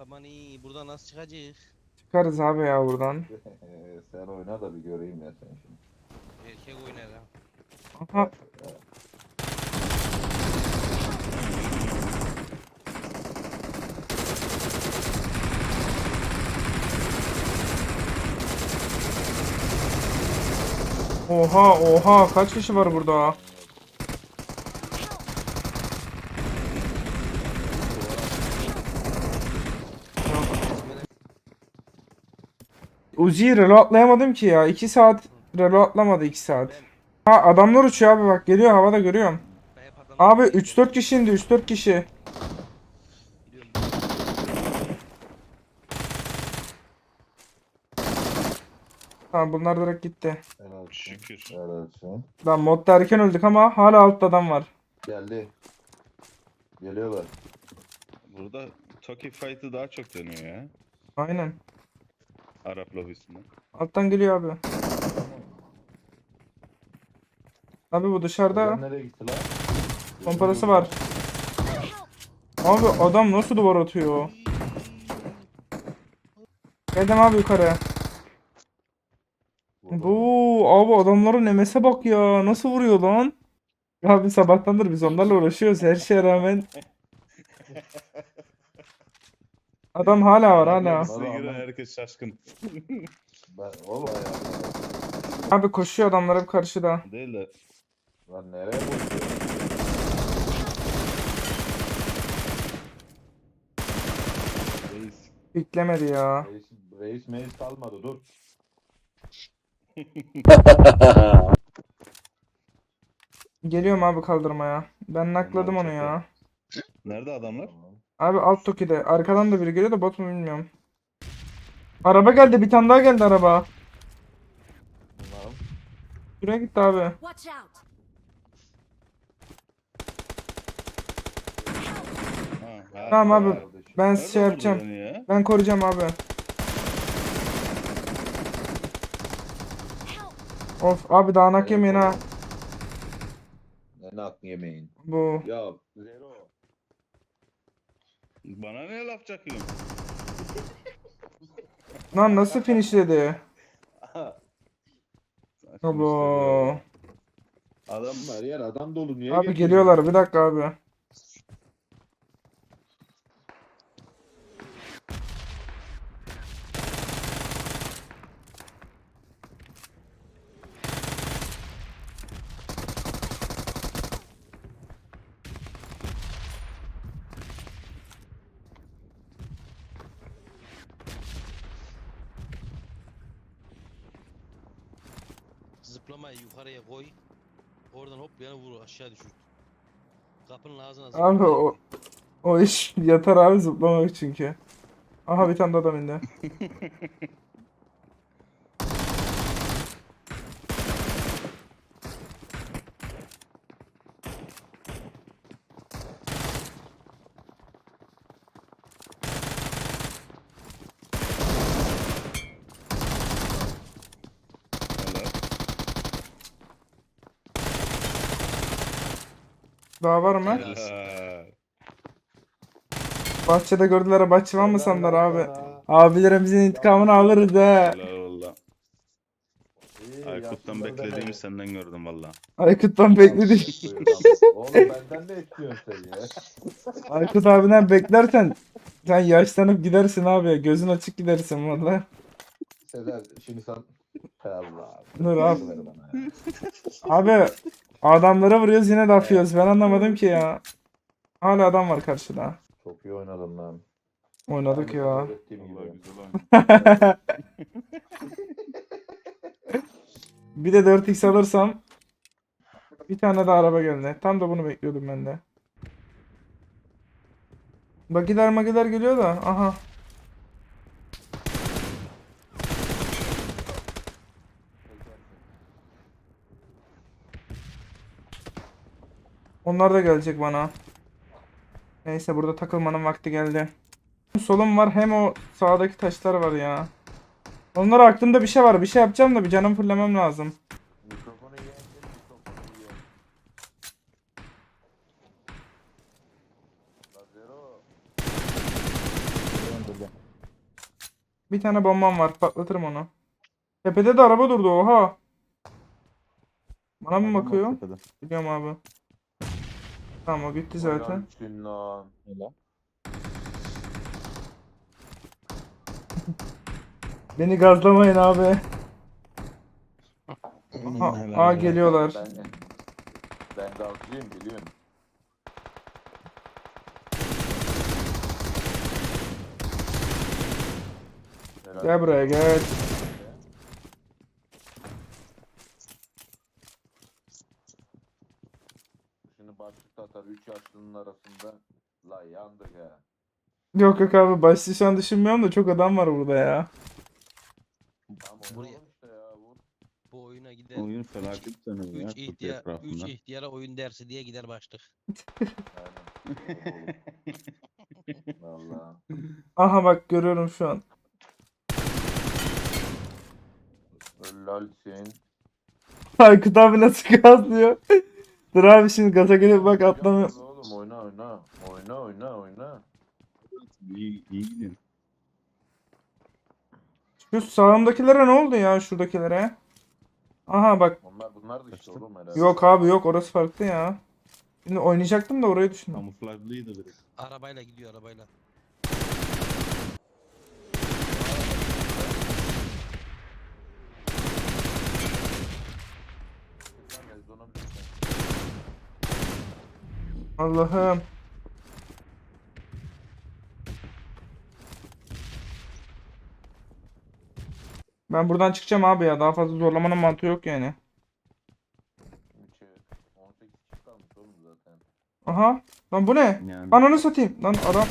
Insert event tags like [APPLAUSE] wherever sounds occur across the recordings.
Aman iyi buradan nasıl çıkacağız? Çıkarız abi ya buradan. [LAUGHS] Sen oyna da bir göreyim ya sen şimdi. Erkek oynar ha. Aha. Oha oha kaç kişi var burada? Uzi'yi reloadlayamadım ki ya. 2 saat reloadlamadı 2 saat. Ha adamlar uçuyor abi bak geliyor havada görüyorum. Abi 3-4 kişi indi 3-4 kişi. Tamam bunlar direkt gitti. Helal olsun. Şükür. Helal olsun. Lan modda erken öldük ama hala altta adam var. Geldi. Geliyorlar. Burada Toki Fight'ı daha çok dönüyor ya. Aynen. Arap lobisinde. Alttan geliyor abi. Abi bu dışarıda Adam nereye gitti lan? komparası var. Abi adam nasıl duvar atıyor? Geldim abi yukarı. Bu abi adamların nemese bak ya. Nasıl vuruyor lan? Abi sabahtandır biz onlarla uğraşıyoruz her şeye rağmen. [LAUGHS] Adam hala var hala. Giren ama- herkes şaşkın. Ben, oğlum ya. Abi koşuyor adamlar hep karşıda. Değil de Lan nereye koşuyor? reis. Beklemedi ya. Reis, reis meis kalmadı dur. Geliyorum abi kaldırmaya. Ben nakladım onu ya. Nerede adamlar? Tamam. Abi alt Toki'de. Arkadan da biri geliyor da bot mu bilmiyorum. Araba geldi. Bir tane daha geldi araba. Bunlarım. Şuraya gitti abi. Tamam abi. Ben Nerede şey yapacağım. Ben koruyacağım abi. Of abi dağınak yemeyin ha. Ne nak yemeyin. Bu. Ya Zero. Bana ne laf çakıyorsun? [LAUGHS] Lan nasıl finishledi? Abo. Adam var yer adam dolu niye Abi geliyorlar. Bir dakika abi. Zıplamayı yukarıya koy. Oradan hop yana vur aşağı düşür. Kapının ağzına Abi zıpla. o o iş yatar abi zıplamak çünkü. Aha bir tane de adam indi. [LAUGHS] Daha var mı? Bahçede gördüler ha, bahçıvan mı sandılar abi? Abilerimizin intikamını alırız ha. Helal valla. Aykut'tan beklediğimi senden gördüm valla. Aykut'tan bekledik. Oğlum benden ne istiyorsun sen ya? [LAUGHS] Aykut abiden beklersen sen yaşlanıp gidersin abi. Gözün açık gidersin valla. Sezer şimdi sen Allah. Dur abi. [LAUGHS] Abi adamlara vuruyoruz yine de afıyoruz. Ben anlamadım ki ya. Hala adam var karşıda. Çok iyi oynadın lan. Oynadık ya. Öğrettiğim gibi. [LAUGHS] Bir de 4x alırsam bir tane de araba geldi. Tam da bunu bekliyordum ben de. Bagiler magiler geliyor da. Aha. Onlar da gelecek bana. Neyse burada takılmanın vakti geldi. Solum var hem o sağdaki taşlar var ya. Onlar aklımda bir şey var. Bir şey yapacağım da bir canım fullemem lazım. Bir tane bombam var. Patlatırım onu. Tepede de araba durdu. Oha. Bana mı bakıyor? Biliyorum abi. Tamam o gitti zaten. Lan. Helal. [LAUGHS] Beni gazlamayın abi. Aha, aa geliyorlar. Ben, ben gazcıyım biliyorsun. Helal. Gel buraya gel. Başlıkta atar 3 yaşlının arasında la yandık ha. Yok yok abi başlı şu an düşünmüyorum da çok adam var burada ya. Tamam Buraya- işte ya. Bu oyuna gider. Oyun felaket dönüyor ya. 3 kutu ihtiyar, üç etrafında. ihtiyara oyun dersi diye gider başlık. Yani. Valla. Aha bak görüyorum şu an. Ölalsin. Aykut abi nasıl gazlıyor? Dur abi şimdi gaza gelip bak atlamıyor. Oğlum oyna oyna. Oyna oyna oyna. İyi, iyi gidiyor. Şu sağımdakilere ne oldu ya şuradakilere? Aha bak. Onlar bunlar da işte oğlum herhalde. Yok abi yok orası farklı ya. Şimdi oynayacaktım da orayı düşündüm. Kamuflajlıydı direkt. Arabayla gidiyor arabayla. Allah'ım. Ben buradan çıkacağım abi ya. Daha fazla zorlamanın mantığı yok yani. Üçe. 18 kişi kalmış oğlum zaten. Aha. Lan bu ne? Yani. Ananı satayım. Lan adam.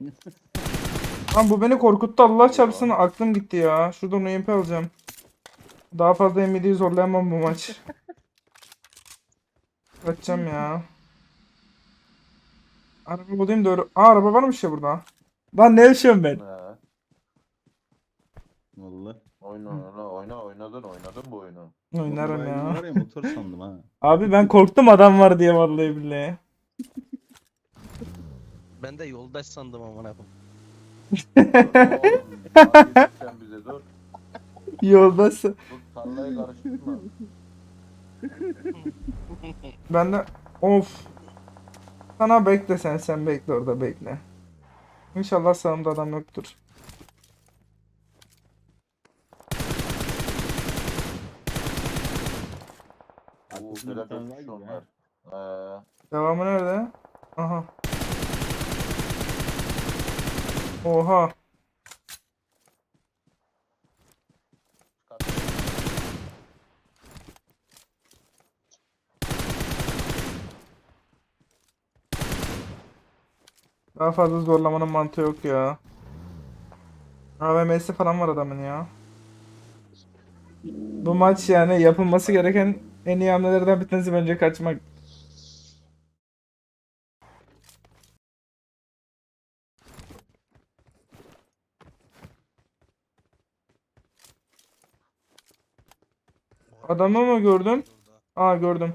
[LAUGHS] Lan bu beni korkuttu. Allah çarpsın aklım gitti ya. Şuradan UMP alacağım. Daha fazla M7'yi zorlayamam bu maç. [LAUGHS] Kaçacağım ya. Araba bulayım doğru. Aa araba varmış ya burada. Lan ne yaşıyorum ben? He. Vallahi. Oyna oyna oyna oynadın oynadın bu oyunu. Oynarım Vallahi ya. Var ya motor sandım ha. [LAUGHS] Abi ben korktum adam var diye vallahi billahi. [LAUGHS] Ben de yoldaş sandım amına koyayım. Oğlum, sen bize dur. Yoldası. Bu tarlayı karıştırma. [LAUGHS] Ben de of. Sana bekle sen sen bekle orada bekle. İnşallah sağımda adam yoktur. Bu bir onlar. Ee, Devamı nerede? Aha. Oha. Daha fazla zorlamanın mantığı yok ya. AVM'si falan var adamın ya. Bu maç yani yapılması gereken en iyi hamlelerden bir tanesi bence kaçmak. Adamı mı gördün? Aa gördüm.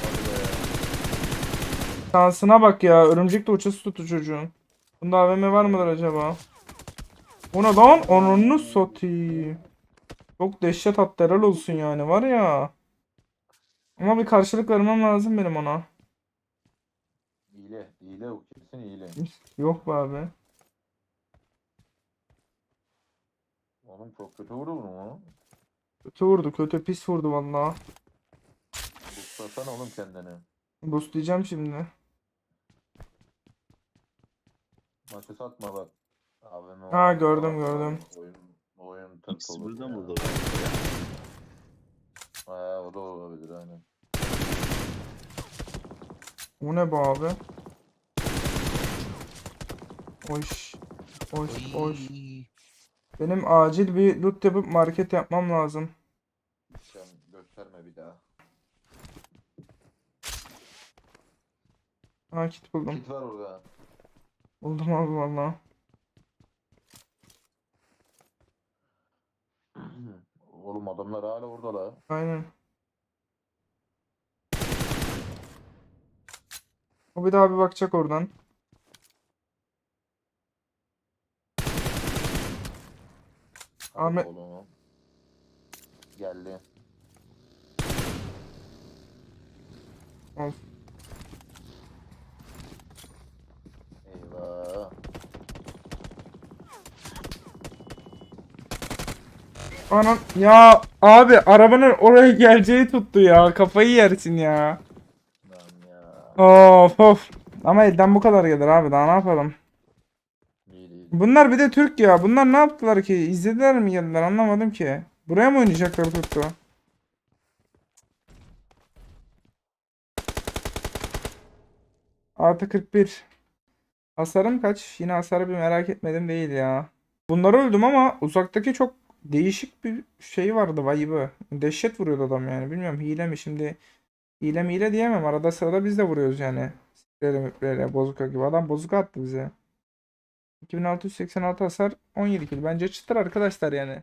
Hadi be. Şansına bak ya. Örümcek de uçası tuttu çocuğun. Bunda AVM var mıdır acaba? O ne lan? Ananı satayım. Çok dehşet attı helal olsun yani var ya. Ama bir karşılık vermem lazım benim ona. Hile, hile o kesin hile. Yok be abi. Oğlum çok kötü vurdu mu? Kötü vurdu kötü pis vurdu valla. Buslasana oğlum kendini. Boostlayacağım şimdi. Maçı satma bak. AVM Ha, var. gördüm, gördüm. Oyun, oyun İkisi olur birden ya. vurdu. Ha, o da olabilir aynen. O ne be abi? Oş. Oş oş. Oy. Benim acil bir loot yapıp market yapmam lazım. Sen gösterme bir daha. Ha kit buldum. Kit var orada. Buldum abi valla. Oğlum adamlar hala orada la. Aynen. O bir daha bir bakacak oradan. Ahmet Oğlum. Geldi. Al. Eyvah. Anan ya abi arabanın oraya geleceği tuttu ya. Kafayı yersin ya. Ya. Of of. Ama elden bu kadar gelir abi daha ne yapalım. Bunlar bir de Türk ya. Bunlar ne yaptılar ki? İzlediler mi geldiler anlamadım ki. Buraya mı oynayacaklar tuttu? Artı 41. Hasarım kaç? Yine hasarı bir merak etmedim değil ya. Bunları öldüm ama uzaktaki çok değişik bir şey vardı vibe'ı. Dehşet vuruyordu adam yani. Bilmiyorum hile mi şimdi. Hile mi hile diyemem. Arada sırada biz de vuruyoruz yani. Sprele müprele bozuka gibi. Adam bozuka attı bize. 2686 hasar 17 kill. Bence çıtır arkadaşlar yani.